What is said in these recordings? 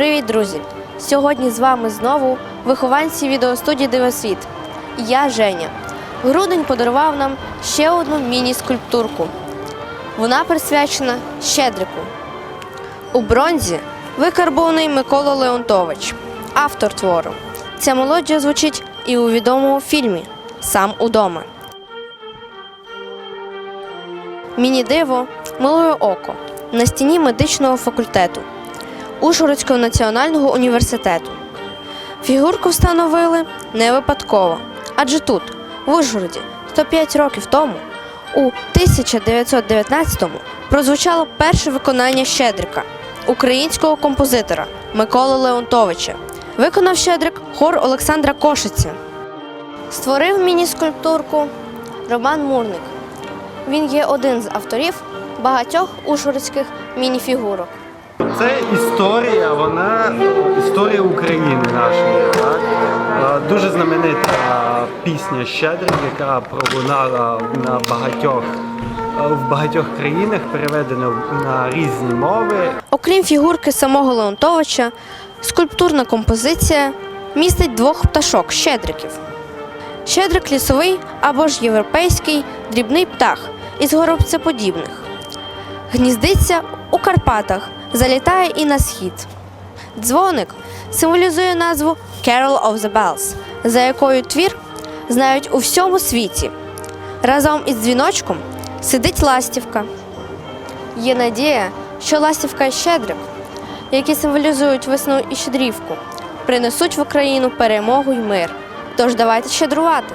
Привіт, друзі! Сьогодні з вами знову вихованці відеостудії Дивосвіт. Я Женя. Грудень подарував нам ще одну міні-скульптурку. Вона присвячена Щедрику. У бронзі викарбований Микола Леонтович, автор твору. Ця мелодія звучить і у відомому фільмі Сам удома. Міні-диво милує око на стіні медичного факультету Ужгородського національного університету. Фігурку встановили не випадково, адже тут, в Ужгороді, 105 років тому, у 1919-му прозвучало перше виконання Щедрика українського композитора Миколи Леонтовича. Виконав Щедрик хор Олександра Кошиця. Створив міні-скульптурку Роман Мурник. Він є один з авторів багатьох ужгородських мініфігурок. Це історія, вона історія України нашої. Так? Дуже знаменита пісня Щедрик, яка пролунала на багатьох в багатьох країнах, переведена на різні мови. Окрім фігурки самого Леонтовича, скульптурна композиція містить двох пташок щедриків. Щедрик лісовий або ж європейський дрібний птах із горобцеподібних. Гніздиться у Карпатах, залітає і на схід. Дзвоник символізує назву Carol of the Bells, за якою твір знають у всьому світі. Разом із дзвіночком сидить ластівка. Є надія, що ластівка і щедрик, які символізують весну і щедрівку, принесуть в Україну перемогу й мир. Тож давайте щедрувати.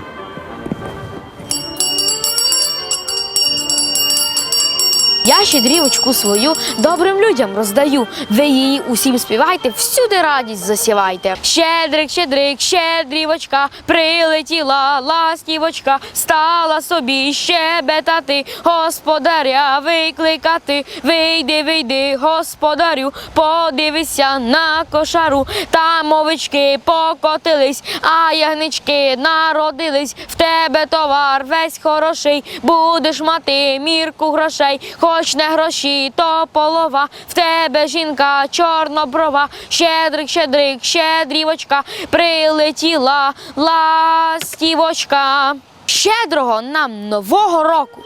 Я щедрівочку свою добрим людям роздаю. Ви її усім співайте, всюди радість засівайте. Щедрик, щедрик, щедрівочка, прилетіла ластівочка, стала собі щебетати, господаря викликати. Вийди, вийди, господарю, подивися на кошару. Там овечки покотились, а ягнички народились. В тебе товар весь хороший, будеш мати мірку грошей. Хоч не гроші, то полова. В тебе жінка чорноброва, щедрик, щедрик, щедрівочка, прилетіла ластівочка. Щедрого нам нового року!